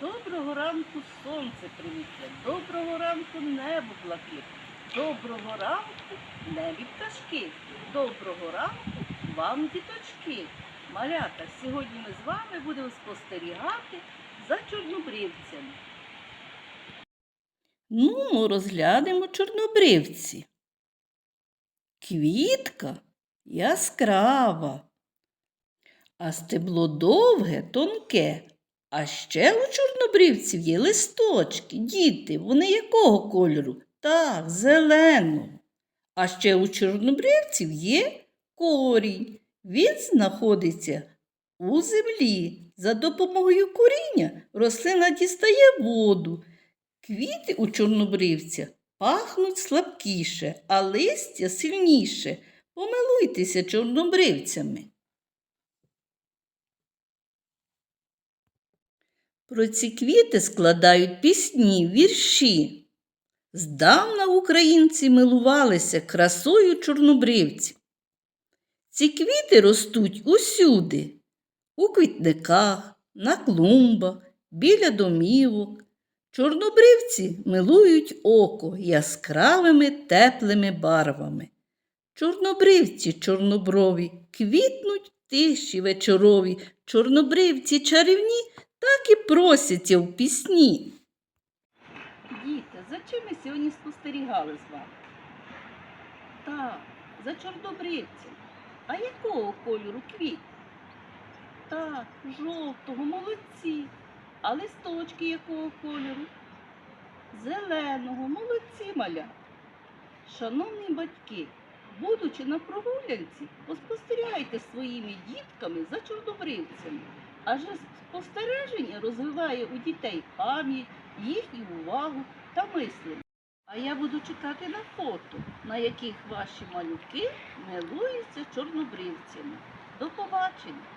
Доброго ранку сонце привітне, доброго ранку небо блакитне, доброго ранку небі пташки, доброго ранку вам, діточки. Малята, сьогодні ми з вами будемо спостерігати за чорнобривцями. Ну, розглянемо чорнобривці. Квітка яскрава, а стебло довге, тонке. А ще у чорнобривців є листочки, діти, вони якого кольору? Так, зеленого. А ще у чорнобривців є корінь. Він знаходиться у землі. За допомогою коріння рослина дістає воду. Квіти у чорнобривця пахнуть слабкіше, а листя сильніше. Помилуйтеся чорнобривцями. Про ці квіти складають пісні, вірші. Здавна українці милувалися красою чорнобривців. Ці квіти ростуть усюди, у квітниках, на клумбах, біля домівок. Чорнобривці милують око яскравими теплими барвами. Чорнобривці чорноброві квітнуть тиші вечорові, чорнобривці чарівні так і просяться в пісні. Діти, за чим ми сьогодні спостерігали з вами? Так, за чорнобривцем. А якого кольору квіт? Так, жовтого, молодці. А листочки якого кольору? Зеленого, молодці маля. Шановні батьки, будучи на прогулянці, поспостерігайте своїми дітками за чорнобривцями. Адже спостереження розвиває у дітей пам'ять, їхню увагу та мислення. А я буду чекати на фото, на яких ваші малюки милуються чорнобривцями. До побачення!